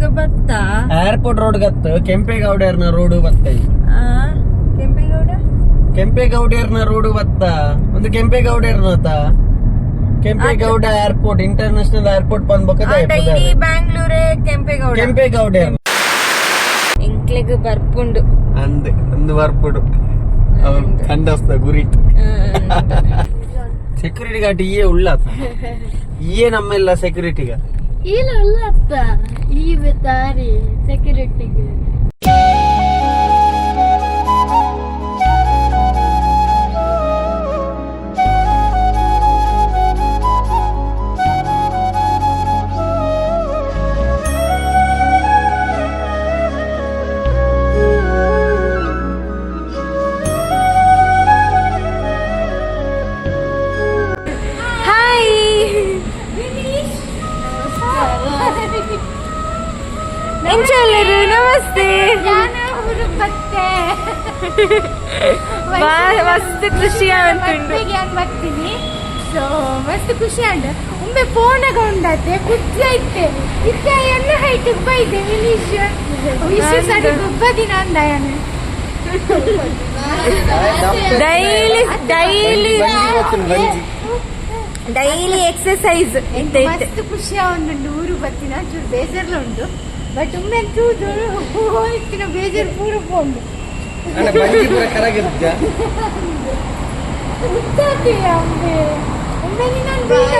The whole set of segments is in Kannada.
ಗೆ ಬತ್ತ? ಏರ್ಪೋರ್ಟ್ ರೋಡ್ ಗತ್ತು. ಕೆಂಪೇಗೌಡರ್ನ ರೋಡ್ ಬತ್ತ ಆ, ಕೆಂಪೇಗೌಡ? ಕೆಂಪೇಗೌಡರ್ನ ರೋಡ್ ಬತ್ತ? ಒಂದು ಕೆಂಪೇಗೌಡರ್ನ ಆತ ಕೆಂಪೇಗೌಡ ಏರ್ಪೋರ್ಟ್ ಇಂಟರ್ನ್ಯಾಷನಲ್ ಏರ್ಪೋರ್ಟ್ ಬಂದ್ಬೇಕದ ಡೈಲಿ ಬ್ಯಾಂಗ್ಳೂರೇ ಕೆಂಪೇಗೌಡ. ಕೆಂಪೇಗೌಡ ಎಂಕ್ಲೆಗ್ ಬರ್ಪುಂಡು. ಅಂದೆ ಒಂದು ಬರ್ಪುಡು. ಅವ್ನು ಕಂಡಸ್ತ ಗುರಿ ಸೆಕ್ಯೂರಿಟಿ ಗಾರ್ಡ್ ಇಯೇ ಉಳ್ಳಾತ. ಇಯೇ ನಮ್ಮೆಲ್ಲ ಸೆಕ್ಯೂರಿಟಿಗ ಇಲ್ಲ ಅಲ್ಲ ಅತ್ತ. ಈ ದಾರಿ ಮಸ್ತ್ ಖುಷಿ ಮಾಡ್ತೀನಿ ಬರ್ತೀನಿ? ಸೊ ಮಸ್ತ್ ಖುಷಿ ಅಂಡ್ ಒಮ್ಮೆ ಫೋನಾಗ ಉಂಡತ್ತೆ ಖುಷಿ ಐತೆ ಇತ್ತ ಎಲ್ಲ ಹೈಟ್ ಬೈದೆ ವಿನೀಶ್ ವಿಶ್ ಸರಿ ಒಬ್ಬ ದಿನ ಅಂದಾಯನ. ಡೈಲಿ ಡೈಲಿ ಡೈಲಿ ಎಕ್ಸರ್ಸೈಸ್ ಇತ್ತು ಮಸ್ತ್ ಖುಷಿ ಒಂದು ಊರು ಬತ್ತಿನ ಚೂರು ಬೇಜಾರ್ಲ ಉಂಟು. ಬಟ್ ಒಮ್ಮೆ ಚೂರು ಹೋಯ್ತಿನ ಬೇಜಾರು ಪೂರ ಪೋಂಡು ಅಲ್ಲ ಬಂಜಿ ಪೂರ ಕರಗಿದ್ದ ಉತ್ತಾತಿ ಒಮ್ಮೆ ಒಮ್ಮೆ ನಾನು ಬೀಟ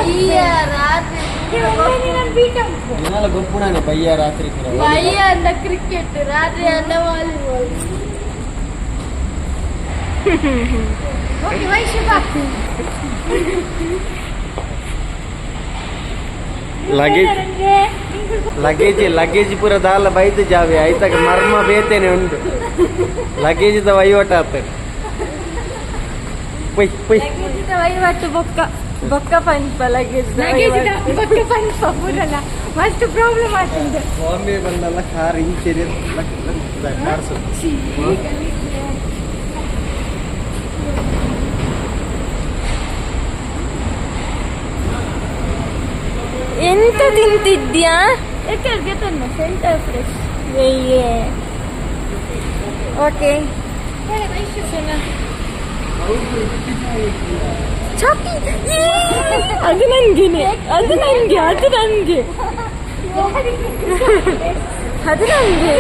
ಒಮ್ಮೆ ನಾನು ಬೀಟ ದಿನಾಲ ಗೊಪ್ಪುಣಾನೆ ಬಯ್ಯ ರಾತ್ರಿ ಪೂರ ಭಯ ಅಂದ ಕ್ರಿಕೆಟ್ ರಾತ್ರಿ ಅಂದ ವಾಲಿಬಾಲ್ ಓಕೆ ವೈಶು ಬಾಕ್ತಿ ಲಗೇಜ್ ಲಗೇಜ್ ಲಗೇಜ್ ಪೂರ ದಾಲ ಬೈದು ಜಾವೆ ಆಯ್ತಾಗ ಮರ್ಮ ಬೇತೇನೆ ಉಂಟು. ಲಗೇಜ್ ದ ವಹಿವಾಟ ಆಗ್ತದೆ ಪೈ ಪೈ ವಹಿವಾಟು ಬೊಕ್ಕ ಬೊಕ್ಕ ಪಂಚ ಲಗೇಜ್ ಬೊಕ್ಕ ಪಂಚ ಪೂರಲ್ಲ. ಮಸ್ತ್ ಪ್ರಾಬ್ಲಮ್ ಆಗ್ತದೆ ಬಾಂಬೆ ಬಂದಲ್ಲ ಕಾರ್ ಇಂಚೇರಿ ಕಾರ್ಸು. ಎಂತ ತಿಂತಿದ್ಯಾ? ಯಾಕೆ ತಂದ ಸೆಂಟರ್ ಫ್ರೆಶ್ ಓಕೆ ಅದು ನನ್ಗೆನೆ ಅದು ನನ್ಗೆ ಅದು ನನ್ಗೆ ಅದು ನನ್ಗೆ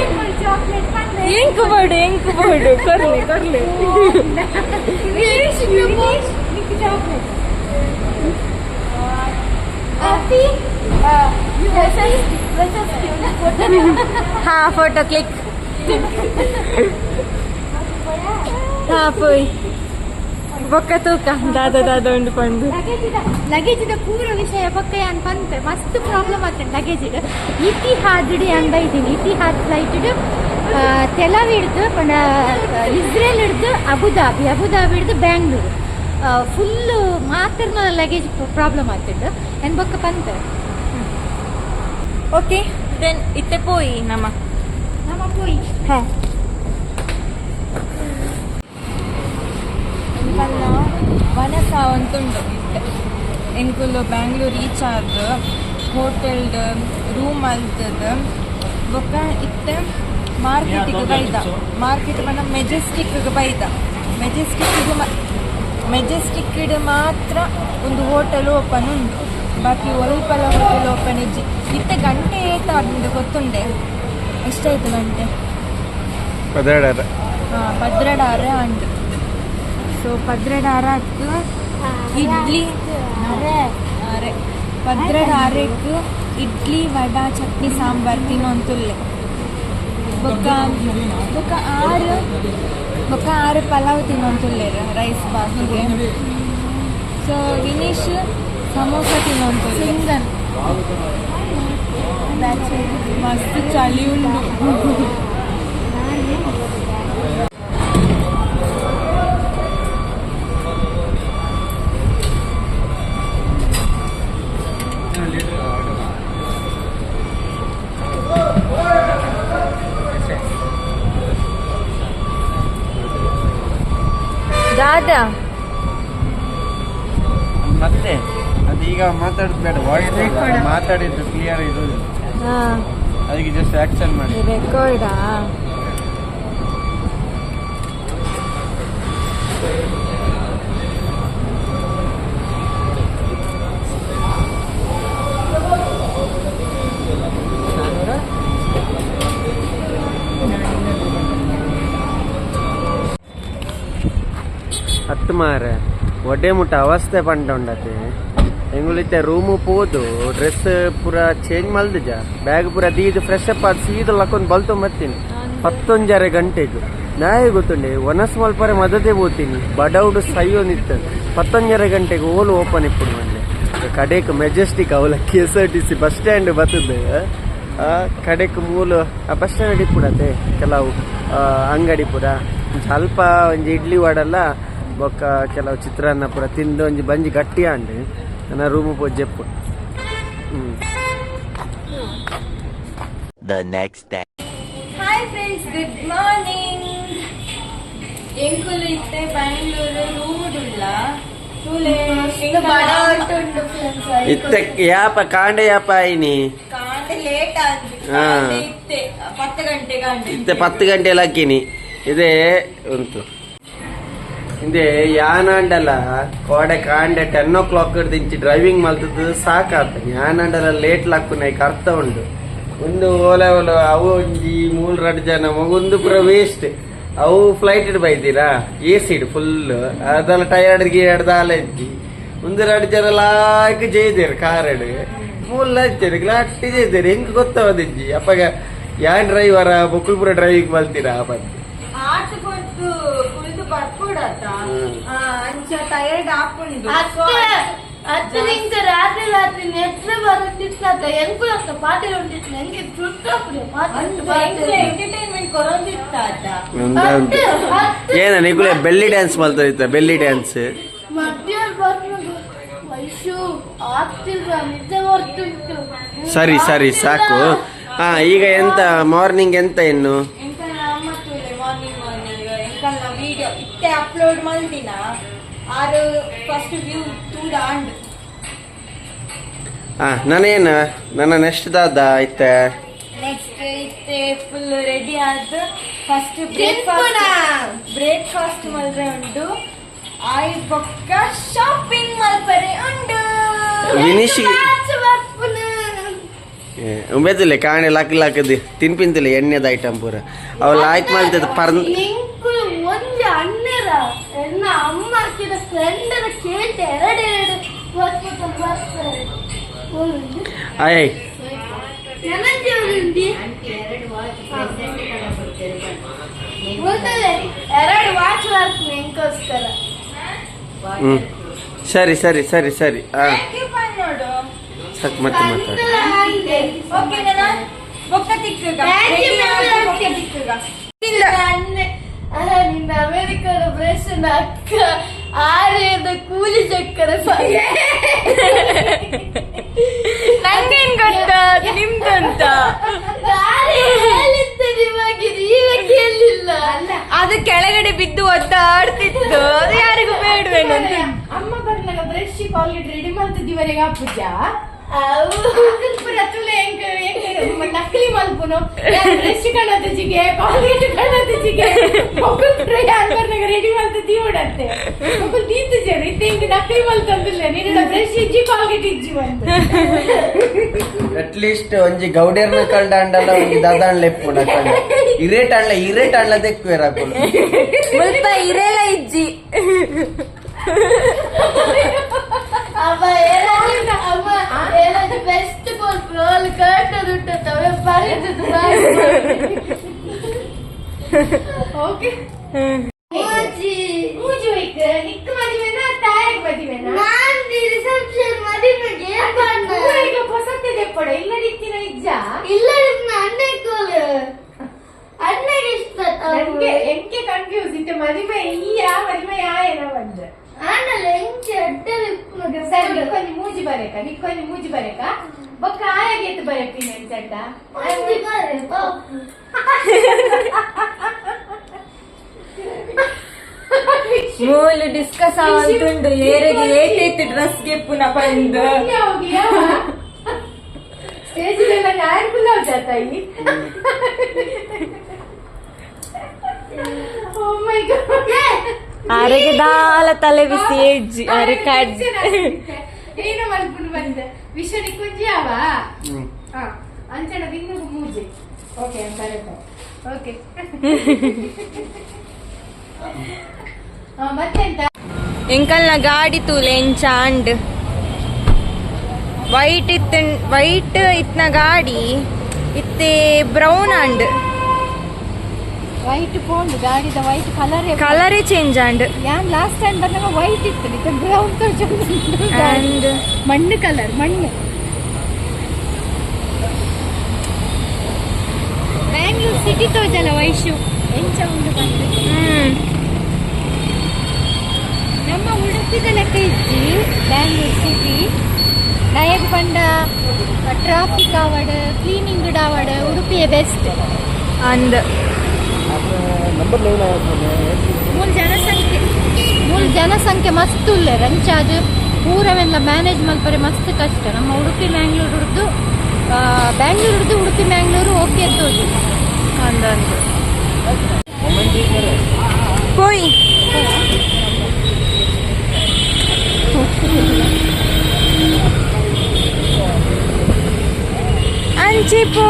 ಎಂಕು ಬೋಡು ಎಂಕು ಬೋಡು ಕೊರ್ಲಿ ಕೊರ್ಲಿ ಹಾ ಫೋಟೋ ಕ್ಲಿಕ್ ಹಾ ಪೋಯ್ ಬೊಕ್ಕ ತೂಕ ದಾದ ದಾದ ಉಂಡು ಪಂಡು ಲಗೇಜ್ ಪೂರ ವಿಷಯ ಪಕ್ಕ ಯಾನ್ ಬಂತೆ ಮಸ್ತ್ ಪ್ರಾಬ್ಲಮ್ ಆಗ್ತದೆ ಲಗೇಜ್ ಇತಿಹಾದ್ ಅಂದ ಇದ್ದೀನಿ. ಇತಿಹಾದ್ ಫ್ಲೈಟ್ ತೆಲವ್ ಹಿಡ್ದು ಇಸ್ರೇಲ್ ಹಿಡ್ದು ಅಬುದಾಬಿ ಅಬುದಾಬಿ ಹಿಡ್ದು ಬ್ಯಾಂಗ್ಳೂರು ಫುಲ್ ಮಾತ್ರ ಲಗೇಜ್ ಪ್ರಾಬ್ಲಮ್ ಆಗ್ತಿದ್ದು ಏನ್ ಬೊಕ್ಕ ಬಂತೆ ಓಕೆ ದೆನ್ ಇತ್ತೆ ಪೋಯಿ ನಮ್ಮ ನಮ್ಮ ಪೋಯಿ ಹಾ ಪಲ್ಲ ವನಸ ಒಂತುಂಡು ಎಂಕುಲು ಬ್ಯಾಂಗ್ಳೂರ್ ರೀಚ್ ಆದ್ ಹೋಟೆಲ್ಡ್ ರೂಮ್ ಅಲ್ತದ ಬೊಕ್ಕ ಇತ್ತೆ ಮಾರ್ಕೆಟಿಗೆ ಬೈದ ಮಾರ್ಕೆಟ್ ಬಣ್ಣ ಮೆಜೆಸ್ಟಿಕ್ಗೆ ಬೈದ ಮೆಜೆಸ್ಟಿಕ್ ಮೆಜೆಸ್ಟಿಕ್ಡ್ ಮಾತ್ರ ಒಂದು ಹೋಟೆಲ್ ಓಪನ್ ಉಂಟು ಬಾಕಿ ಒಲ್ಪಲ ಹೋಟೆಲ್ ಓಪನ್ ಇಜ್ಜಿ ಇತ್ತೆ ಗಂಟೆ ಏತ ಅದು ಗೊತ್ತುಂಡೆ. ಎಷ್ಟಾಯ್ತು ಗಂಟೆ? ಪದರಡ ಹಾ ಪದ್ರಡಾರ ಅಂಡ್ ಸೊ ಪದ್ರಡಾರಕ್ಕೆ ಇಡ್ಲಿ ಅರೆ ಪದ್ರಡಾರಕ್ಕೆ ಇಡ್ಲಿ ವಡ ಚಟ್ನಿ ಸಾಂಬಾರ್ ತಿನ್ನೊಂತುಲ್ಲೆ. ಬೊಕ್ಕ ಬೊಕ್ಕ ಆರು ಬೊಕ್ಕ ಆರು ಪಲಾವ್ ತಿನ್ನೊಂತುಲ್ಲೆರ್ ರೈಸ್ ಬಾಸ್ಗೆ. ಸೊ ವಿನೀಶ್ ಸಮೋಸ ತಿನ್ನೊಂತುಲ್ಲೆ ಮಸ್ತ್ ಚಳಿ ಉಂಟು ದಾದಾ ಅದೀಗ ಮಾತಾಡೋದು ಬೇಡ ವಾಯ್ಸ್ ಮಾತಾಡಿದ್ದು ಕ್ಲಿಯರ್ ಇರೋದು ಹಾ. ಅದಕ್ಕೆ ಜಸ್ಟ್ ಆಕ್ಷನ್ ಮಾಡಿ. ರೆಕಾರ್ಡಾ ಹತ್ತು ಮಾರ. ಒಡ್ಡೆ ಮುಟ್ಟ ಅವಸ್ಥೆ ಪಂಡ ಉಂಡತೆ. ಎಂಗುಲಿತ್ತೆ ರೂಮು ಪೋದು ಡ್ರೆಸ್ ಪೂರ ಚೇಂಜ್ ಮಲ್ದಜ ಬ್ಯಾಗ್ ಪೂರ ದೀದ್ ಫ್ರೆಶ್ ಅಪ್ ಆದ್ ಸೀದ ಲಕ್ಕೊಂಡು ಬಲ್ತು ಬರ್ತೀನಿ ಹತ್ತೊಂಜರೆ ಗಂಟೆದು ನಾಯಿ ಗೊತ್ತುಂಡೆ ಒನಸ್ ಮಲ್ಪರೆ ಮದದೆ ಹೋಗ್ತೀನಿ ಬಡೌಡು ಸೈಯೋ ನಿತ್ತ ಹತ್ತೊಂಜರೆ ಗಂಟೆಗೆ ಓಲು ಓಪನ್ ಇಪ್ಪುಡು ಮಂಡೆ ಕಡೆಕ್ ಮೆಜೆಸ್ಟಿಕ್ ಅವಲ K S R T C bus stand ಬರ್ತದೆ. ಆ ಕಡೆಕ್ ಮೂಲು ಆ ಬಸ್ ಸ್ಟ್ಯಾಂಡ್ ಇಪ್ಪುಡತೆ ಕೆಲವು ಆ, ಅಂಗಡಿ ಪೂರ. ಸ್ವಲ್ಪ ಒಂಜಿ ಇಡ್ಲಿ ವಡಲ್ಲ ಬೊಕ್ಕ ಕೆಲವು ಚಿತ್ರಾನ್ನ ಪುರ ತಿಂದು ಒಂಜಿ ಬಂಜಿ ಗಟ್ಟಿ ಅಂಡು ನನ್ನ ರೂಮ್ ಜೆಪ್ಪು ಹ್ಮ್. Next day. Hi friends good morning ಎಂಕುಲು ಇತ್ತೆ ಬೆಂಗಳೂರು ಫ್ರೆಂಡ್ಸ್ ಇತ್ತೆ ಯಾಪ ಕಾಂಡೆ ಯಾಪ ಐನಿ ಕಾಂಡೆ ಲೇಟ್ ಆಗಿ ಹಾ. ಕಾಂಡೆ ಇತ್ತೆ ಪತ್ತು ಗಂಟೆ ಕಾಂಡೆ. ಇತ್ತೆ ಪತ್ತು ಗಂಟೆ ಹಾಕಿನಿ. ಇದೇ ಉಂಟು. ಇಂದೆ ಯಾನಾಂಡಲ ಕೋಡೆ ಕಾಂಡೆ ಟೆನ್ ಓ ಕ್ಲಾಕ್ ದಿಂಚಿ ಡ್ರೈವಿಂಗ್ ಮಲ್ತದ್ದು ಸಾಕಾತ. ಯಾನಾಂಡಲ ಲೇಟ್ ಲಾಕು ನೈಕ್ ಅರ್ಥ ಉಂಡು. ಒಂದು ಓಲೆ ಓಲೆ ಅವು ಒಂಜಿ ಮೂಲ್ ರಡ್ ಜನ ಮಗೊಂದು ಪೂರ ವೇಸ್ಟ್ ಅವು ಫ್ಲೈಟ್ ಬೈದಿರಾ? ಎ ಸಿಡ್ ಫುಲ್ ಅದೆಲ್ಲ ಟೈರ್ಡ್ ಗೀರ್ಡ್ ಇದ್ದಿ ಒಂದು ಎರಡು ಜನ ಲಾಕ್ ಕಾರ್ ಕಾರಡ್ ಮೂಲ್ ಲಜ್ಜರು ಗ್ಲಾಟ್ಟಿ ಜೈದೇರು. ಹೆಂಗ್ ಗೊತ್ತವದಿಜ್ಜಿ ಅಪ್ಪಗ, ಯಾನ್ ಡ್ರೈವರ ಬೊಕ್ಕುಲ್ಪುರ ಡ್ರೈವಿಂಗ್ ಮಲ್ತೀರಾ ಬಂದು. ಬರ್ಕೊಡತ್ತ. ಅಂಚ ಹಾಕೊಂಡು ರಾತ್ರಿ ರಾತ್ರಿ ನೆಟ್ರೆ ಬರುತ್ತಿತ್ತ ಎಂಕು ಅಂತ ನಂಗೆ ಚುಟ್ಟಾಪ್ರಿ ಎಂಟರ್ಟೈನ್ಮೆಂಟ್ ಕೊರೋದಿತ್ತ ಏನ ನಿಗುಳೆ ಬೆಲ್ಲಿ ಡ್ಯಾನ್ಸ್ ಮಲ್ತದಿತ್ತ ಬೆಲ್ಲಿ ಡ್ಯಾನ್ಸ್ ಮಧ್ಯಾಹ್ನ ಬಂದು ವಯಸ್ಸು ಆಗ್ತಿಲ್ಲ ನಿದ್ದೆ ಬರ್ತುಂಟು ಸರಿ ಸರಿ ಸಾಕು. ಹಾ ಈಗ ಎಂತ? ಮಾರ್ನಿಂಗ್ ಎಂತ ಇನ್ನು ಎಂಕಲ್ಲ ಮತ್ತೂಲೆ ಮಾರ್ನಿಂಗ್ ಮಾರ್ನಿಂಗ್ ಎಂಕಲ್ಲ ವಿಡಿಯೋ ಇತ್ತೆ ಅಪ್ಲೋಡ್ ಮಲ್ದಿನ ಆರು ಫಸ್ಟ್ ವ್ಯೂ ತೂಡ ಆಂಡ್ ಹಾ ನಾನೇನ? ನನ್ನ ನೆಕ್ಸ್ಟ್ ದಾದ ಐತೆ. ನೆಕ್ಸ್ಟ್ ಇತ್ತೆ ಫುಲ್ ರೆಡಿ ಆದ ಫಸ್ಟ್. ಬ್ರೇಕ್ಫಾಸ್ಟ್ ಬ್ರೇಕ್ಫಾಸ್ಟ್ ಮಲ್ರೆ ಉಂಟು ಆಯ್ ಪಕ್ಕ ಶಾಪಿಂಗ್ ಮಲ್ಪರೆ ಉಂಟು ವಿನಿಶ್ ಉಂಬೆದಿಲ್ಲ ಕಾಣೆ ಲಾಕ್ ಲಾಕದಿ ತಿನ್ಪಿಂತಿಲ್ಲ ಎಣ್ಣೆದ ಐಟಮ್ ಪೂರ. ಅವ್ ಲಾಯ್ಕ್ ಮಾಡ್ತಿದ್ದ ಪರ್ ಅಮ್ಮ ಹಾಕಿದ ಫ್ರೆಂಡರ ಕೇಳ್ತೆ ಎರಡೆರಡು ಬರ್ತಾರೆ ಬರ್ತಾರೆ ಆಯ್ ನನಗೆ ಉಂಡಿ ಗೊತ್ತಲ್ಲ ಎರಡು ವಾಚ್ ಬರ್ತೀನಿ ನಿಂಗೋಸ್ಕರ ಹ್ಮ್ ಸರಿ ಸರಿ ಸರಿ ಸರಿ ಹಾ ನೋಡು ಸಾಕು ಮತ್ತೆ ಮಾತಾಡಿ ಓಕೆ ನಾನು ಬೊಕ್ಕ ತಿಕ್ಕಗ Thank you, Ready ಆಗಿ ma'am. ಬೊಕ್ಕ ತಿಕ್ಕಗ ಅಣ್ಣೆ ಅಲ್ಲ ನಿನ್ನ ಅಮೆರಿಕದ ಬ್ರಷ್ ಅಕ್ಕ ಆರ್ಯದ ಕೂಲಿ ಚಕ್ಕರ ನಂಗೇನ್ ಗೊತ್ತಾ? ನಿಮ್ದಂತ. ಅದು ಕೆಳಗಡೆ ಬಿದ್ದು ಒದ್ದಾಡ್ತಿತ್ತು. ಅದು ಯಾರಿಗೂ ಬೇಡವೇನು ಅಂತ ಅಮ್ಮ ಬರ್ನಾಗ ಬ್ರಷ್ ಕಾಲ್ಗೇಟ್ ರೆಡಿ ಮಾಡ್ತಿದ್ದೀವರೆಗೆ ಪೂಜ ಪೂರ ತುಲೆ ಎಂಕ ಎಂಕ ನಕಲಿ ಮಲ್ಪುನು ಒಬ್ಬರು ಯಾರು ಬರ್ನಾಗ ರೆಡಿ ಮಾಡ್ತಿದ್ದೀವಿ ಬಿಡತ್ತೆ ಒಬ್ಬರು ತೀರ್ತು ಜನ ಇತ್ತೆ ಹಿಂಗೆ ನಕಲಿ ಮಲ್ತಂದಿಲ್ಲ ನೀನು ಬ್ರಷ್ ಇಜ್ಜಿ ಕಾಲ್ಗೇಟ್ ಇಜ್ಜಿ ಬಂತು ಅಟ್ ಲೀಸ್ಟ್ ಒಂಜಿ ಗೌಡೇರ್ನ ಕಂಡಾಂಡಲ್ಲ ಒಂಜಿ ದಾದಾನ್ ಲೆಪ್ಪುನ ಕಂಡ ಇರೇಟ್ ಅಣ್ಣ ಇರೇಟ್ ಅಣ್ಣ ಮುಲ್ಪ ಇಜ್ಜಿ. ಅಮ್ಮ ಏನಾದ್ರು ಅಮ್ಮ ಏನಾದ್ರು ಬೆಸ್ಟ್ ಕೊಟ್ರು ಅಲ್ಲಿ ಕಟ್ಟದುಂಟ ತವೆ ಬರೀತದ್ದು ಓಕೆ ಮೂಜಿ ಮೂಜಿ ಹೋಯ್ತು ನಿಕ್ಕ ಮದುವೆನ ತಾಯಿಗೆ ಮದುವೆನ ನಾನ್ ರಿಸೆಪ್ಷನ್ ಮೂಲು ಡಿಸ್ಕಸ್ ಆವಂತುಂಡು ಏರೆಗೆ ಏತೈತು ಏಟ್ ಪುನಃ ಬಂದು. ಸ್ಟೇಜ್ ಮೇಲೆ ಯಾರು ಕುಲ್ಲ ತಾಯಿ ಓ ಮೈ ಗಾಡ್ ಅರೆಗೆ ದಾಲ ತಲೆ ಬಿಸಿ ಏಜ್ಜಿ ಅರೆ ಕಡ್ ಏನು ಮಲ್ಪುಂಡು ಬಂದ. ವಿಷನಿ ಕುಂಜಿ ಅವ? ಹಾ ಅಂಚನ ದಿನ ಮೂಜೆ. ಓಕೆ ಕರೆಕ್ಟ್ ಓಕೆ ಮತ್ತೆಂತ? ಎಂಕಲ್ನ ಗಾಡಿ ತೂಲೆ ಎಂಚಾಂಡ್. ವೈಟ್ ಇತ್ತ ವೈಟ್ ಇತ್ನ ಗಾಡಿ ಇತ್ತೆ ಬ್ರೌನ್ ಆಂಡ್. ವೈಟ್ ಪೋಂಡು ದ ವೈಟ್ ಕಲರ್ ಕಲರೇ ಚೇಂಜ್ ಅಂಡ್ ಯಾನ್ ಲಾಸ್ಟ್ ಟೈಮ್ ಬಂದಾಗ ವೈಟ್ ಇತ್ತು ಬ್ರೌನ್ ಬ್ರೌನ್ ಅಂಡ್ ಮಣ್ಣು ಕಲರ್ ಮಣ್ಣು. ಬ್ಯಾಂಗ್ಳೂರ್ ಸಿಟಿ ತೋಜಲ್ಲ ವೈಶು? ಎಂಚ ಉಂಡು ಬಂದು. ಹ್ಮ್. ಉಡುಪಿದ ಲೆಕ್ಕ ಇಜ್ಜಿ ಬ್ಯಾಂಗ್ಳೂರ್ ಸಿಟಿ ನಯಗ್ ಬಂಡ ಟ್ರಾಫಿಕ್ ಆವಡ್ ಕ್ಲೀನಿಂಗ್ ಡಾವಡ ಉಡುಪಿಯ ಬೆಸ್ಟ್ ಅಂದ್ ಮೂಲ ಜನಸಂಖ್ಯೆ. ಮೂಲ ಜನಸಂಖ್ಯೆ ಮಸ್ತ್ ಉಲ್ಲ ರಂಚಾದ್ ಪೂರವೆಲ್ಲ ಮ್ಯಾನೇಜ್ ಮಲ್ಪರೆ ಮಸ್ತ್ ಕಷ್ಟ. ನಮ್ಮ ಉಡುಪಿ ಮ್ಯಾಂಗ್ಳೂರ್ ಹಿಡ್ದು ಬ್ಯಾಂಗ್ಳೂರ್ ಹಿಡ್ದು ಉಡುಪಿ ಮ್ಯಾಂಗ್ಳೂರು ಓಕೆ ತೋಜು ಅಂದ ಅಂದ್ ಪೋಯ್ ಅಂಚೆ ಪೋ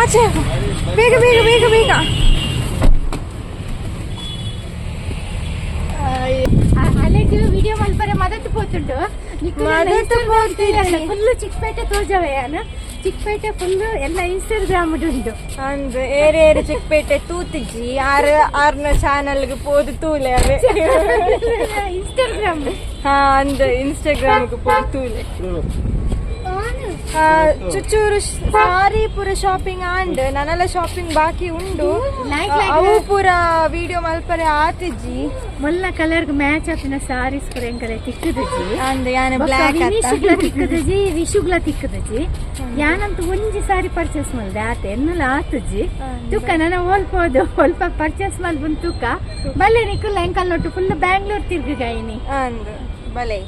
ಆಚೆ ಪೋ. ಬೇಗ ಬೇಗ ಬೇಗ ಬೇಗ ಅಲೆಗ್ ವಿಡಿಯೋ ಮಲ್ಪರೆ ಮದತ್ ಪೋತುಂಡು ಮದತ್ ಪೋತಿಲ್ಲ. ಫುಲ್ ಚಿಕ್ಕಪೇಟೆ ತೋಜವೆಯಾನ ಚಿಕ್ಕಪೇಟೆ ಫುಲ್ ಎಲ್ಲ ಇನ್ಸ್ಟಾಗ್ರಾಮ್ ಉಂಟು ಅಂದ್ ಏರೆ ಏರೆ ಚಿಕ್ಕಪೇಟೆ ತೂತಿಜ್ಜಿ ಆರ್ ಆರ್ನ ಚಾನಲ್ಗೆ ಪೋದು ತೂಲೆ ಅವೇ ಇನ್ಸ್ಟಾಗ್ರಾಮ್ ಹಾ ಅಂದ್ ಇನ್ಸ್ಟಾಗ್ರಾಮ್ಗೆ ಪೋದು ತೂಲೆ ಆ, ಚುಚ್ಚೂರು ಸಾರಿ ಪುರ ಶಾಪಿಂಗ್ ಆಂಡ್ ನನ್ನೆಲ್ಲ ಶಾಪಿಂಗ್ ಬಾಕಿ ಉಂಡು. ಅವು ಪೂರ ವಿಡಿಯೋ ಮಲ್ಪರೆ ಆತಿಜ್ಜಿ. ಮೊಲ್ಲ ಕಲರ್ ಮ್ಯಾಚ್ ಆಪಿನ ಸಾರೀಸ್ ಪುರ ಎಂಕಲೆ ತಿಕ್ಕದಜ್ಜಿ? ಅಂದ್ ಯಾನ ಬ್ಲಾಕ್ ವಿನಿಶುಗ್ಲ ತಿಕ್ಕದಜ್ಜಿ ವಿಶುಗ್ಲ ತಿಕ್ಕದಜಿ ಯಾನಂತ ಒಂಜಿ ಸಾರಿ ಪರ್ಚೇಸ್ ಮಾಡಿದೆ ಆತ ಎನ್ನಲ ಆತಜಿ ತುಕ್ಕ ನನ್ನ ಹೋಲ್ಪೋದು ಹೊಲ್ಪ ಪರ್ಚೇಸ್ ಮಲ್ಬುನ್ ತುಕ್ಕ ಬಲ್ಲೆ ನಿಕ್ಕಲ್ಲ ಎಂಕಲ್ ನೋಟು ಫುಲ್ ಬ್ಯಾಂಗ್ಳೂರ್ ತಿರ್ಗಿಗಾಯಿನಿ ಅಂದ್. ಬಲೆ.